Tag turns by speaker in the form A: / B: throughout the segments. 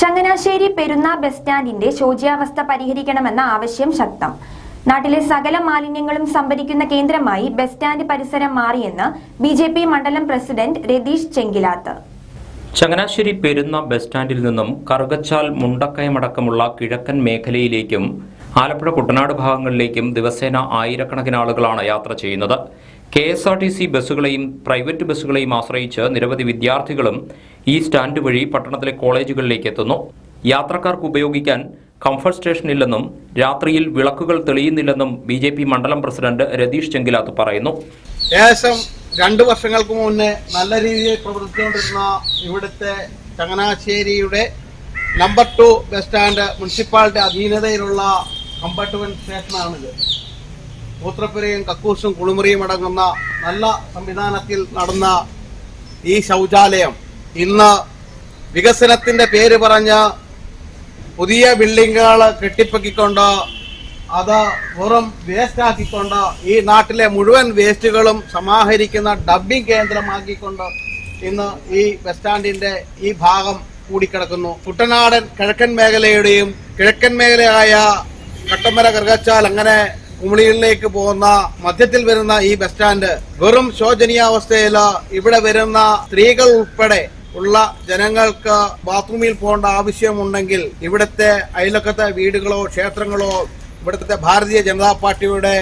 A: Changanassery Perunna bus സ്റ്റാൻഡിന്റെ ശോച്യാവസ്ഥ പരിഹരിക്കണമെന്ന ആവശ്യം ശക്തം. നാട്ടിലെ സകല മാലിന്യങ്ങളും സംഭരിക്കുന്ന കേന്ദ്രമായി ബസ് സ്റ്റാൻഡ് പരിസരം മാറിയെന്ന് ബി ജെ പി മണ്ഡലം പ്രസിഡന്റ് രതീഷ് ചെങ്കിലാത്ത്.
B: ചങ്ങനാശ്ശേരി പെരുന്ന ബസ് സ്റ്റാൻഡിൽ നിന്നും കറുകച്ചാൽ മുണ്ടക്കയമടക്കമുള്ള കിഴക്കൻ മേഖലയിലേക്കും ആലപ്പുഴ കുട്ടനാട് ഭാഗങ്ങളിലേക്കും ദിവസേന ആയിരക്കണക്കിന് ആളുകളാണ് യാത്ര ചെയ്യുന്നത്. K S R T C ബസ്സുകളെയും private ബസ്സുകളെയും ആശ്രയിച്ച് നിരവധി വിദ്യാർത്ഥികളും ഈ സ്റ്റാൻഡ് വഴി പട്ടണത്തിലെ കോളേജുകളിലേക്ക് എത്തുന്നു. യാത്രക്കാർക്ക് ഉപയോഗിക്കാൻ കംഫർട്ട് സ്റ്റേഷൻ ഇല്ലെന്നും രാത്രിയിൽ വിളക്കുകൾ തെളിയുന്നില്ലെന്നും ബി ജെ പി മണ്ഡലം പ്രസിഡന്റ് രതീഷ് ചെങ്കിലാത്ത് പറയുന്നു.
C: ഏകദേശം രണ്ട് വർഷങ്ങൾക്ക് മുന്നേ നല്ല രീതിയിൽ പ്രവർത്തിച്ചുകൊണ്ടിരുന്ന ഇവിടുത്തെ ചങ്ങനാശ്ശേരിയുടെ number two bus stand municipality അധീനതയിലുള്ള compartment സ്റ്റേഷനാണിത്. മൂത്രപ്പുരയും കക്കൂസും കുളിമുറിയും അടങ്ങുന്ന നല്ല സംവിധാനത്തിൽ നടന്ന ഈ ശൗചാലയം ഇന്ന് വികസനത്തിന്റെ പേര് പറഞ്ഞ് പുതിയ ബിൽഡിങ്ങുകൾ കെട്ടിപ്പൊക്കിക്കൊണ്ട് അത് വെറും വേസ്റ്റാക്കിക്കൊണ്ട് ഈ നാട്ടിലെ മുഴുവൻ വേസ്റ്റുകളും സമാഹരിക്കുന്ന ഡബ്ബിംഗ് കേന്ദ്രമാക്കിക്കൊണ്ട് ഇന്ന് ഈ ബസ് സ്റ്റാൻഡിന്റെ ഈ ഭാഗം കൂടിക്കിടക്കുന്നു. കുട്ടനാടൻ കിഴക്കൻ മേഖലയുടെയും കിഴക്കൻ മേഖലയായ കട്ടമര കറുകച്ചാൽ അങ്ങനെ കുമളിയിലേക്ക് പോകുന്ന മധ്യത്തിൽ വരുന്ന ഈ ബസ് സ്റ്റാൻഡ് വെറും ശോചനീയാവസ്ഥയിൽ ഇവിടെ വരുന്ന സ്ത്രീകൾ ഉൾപ്പെടെ ഉള്ള ജനങ്ങൾക്ക് ബാത്റൂമിൽ പോകേണ്ട ആവശ്യമുണ്ടെങ്കിൽ ഇവിടുത്തെ അയലക്കത്തെ വീടുകളോ ക്ഷേത്രങ്ങളോ ഇവിടുത്തെ ഭാരതീയ ജനതാ പാർട്ടിയുടെ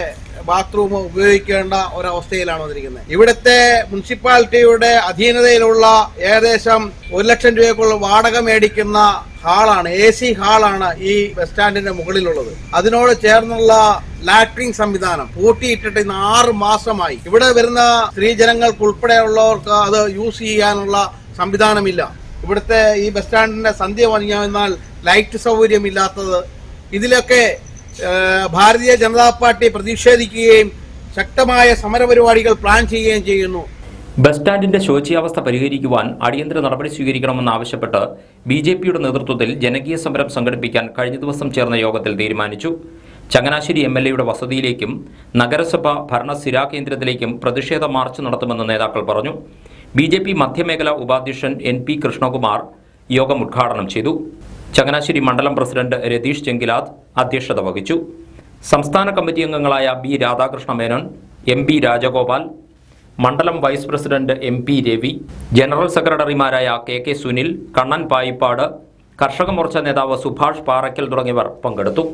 C: ബാത്റൂം ഉപയോഗിക്കേണ്ട ഒരവസ്ഥയിലാണ് വന്നിരിക്കുന്നത്. ഇവിടുത്തെ മുനിസിപ്പാലിറ്റിയുടെ അധീനതയിലുള്ള ഏകദേശം ഒരു ലക്ഷം രൂപയ്ക്കുള്ള വാടക മേടിക്കുന്ന ഹാളാണ് എ സി ഹാളാണ് ഈ ബസ് സ്റ്റാൻഡിന്റെ മുകളിലുള്ളത്. അതിനോട് ചേർന്നുള്ള ലാട്രിൻ സംവിധാനം പൂട്ടിയിട്ടിട്ട് ഇന്ന് ആറ് മാസമായി. ഇവിടെ വരുന്ന സ്ത്രീജനങ്ങൾക്ക് ഉൾപ്പെടെയുള്ളവർക്ക് അത് യൂസ് ചെയ്യാനുള്ള സംവിധാനമില്ല. ഇവിടുത്തെ ഈ ബസ് സ്റ്റാൻഡിന്റെ സന്ധ്യ വന്നാൽ ലൈറ്റ് സൗകര്യമില്ലാത്തത് ഇതിലൊക്കെ ഭാരതീയ ജനതാ പാർട്ടി പ്രതിഷേധിക്കുകയും ശക്തമായ സമരപരിപാടികൾ പ്ലാൻ ചെയ്യുകയും ചെയ്യുന്നു.
B: ബസ് സ്റ്റാൻഡിന്റെ ശോച്യാവസ്ഥ പരിഹരിക്കുവാൻ അടിയന്തര നടപടി സ്വീകരിക്കണമെന്നാവശ്യപ്പെട്ട് ബി ജെ പിയുടെ നേതൃത്വത്തിൽ ജനകീയ സമരം സംഘടിപ്പിക്കാൻ കഴിഞ്ഞ ദിവസം ചേർന്ന യോഗത്തിൽ തീരുമാനിച്ചു. ചങ്ങനാശ്ശേരി എം എൽ എയുടെ വസതിയിലേക്കും നഗരസഭ ഭരണ സ്ഥിരാ കേന്ദ്രത്തിലേക്കും പ്രതിഷേധ മാർച്ച് നടത്തുമെന്ന് നേതാക്കൾ പറഞ്ഞു. ബി ജെ പി മധ്യമേഖല ഉപാധ്യക്ഷൻ എൻ പി കൃഷ്ണകുമാർ യോഗം ഉദ്ഘാടനം ചെയ്തു. ചങ്ങനാശ്ശേരി മണ്ഡലം പ്രസിഡന്റ് രതീഷ് ചെങ്കിലാത്ത് അധ്യക്ഷത വഹിച്ചു. സംസ്ഥാന കമ്മിറ്റി അംഗങ്ങളായ B Radhakrishna Menon M P Rajagopal മണ്ഡലം vice president M P Ravi general സെക്രട്ടറിമാരായ കെ കെ സുനിൽ കണ്ണൻ പായിപ്പാട് കർഷക മോർച്ച നേതാവ് സുഭാഷ് പാറയ്ക്കൽ തുടങ്ങിയവർ പങ്കെടുത്തു.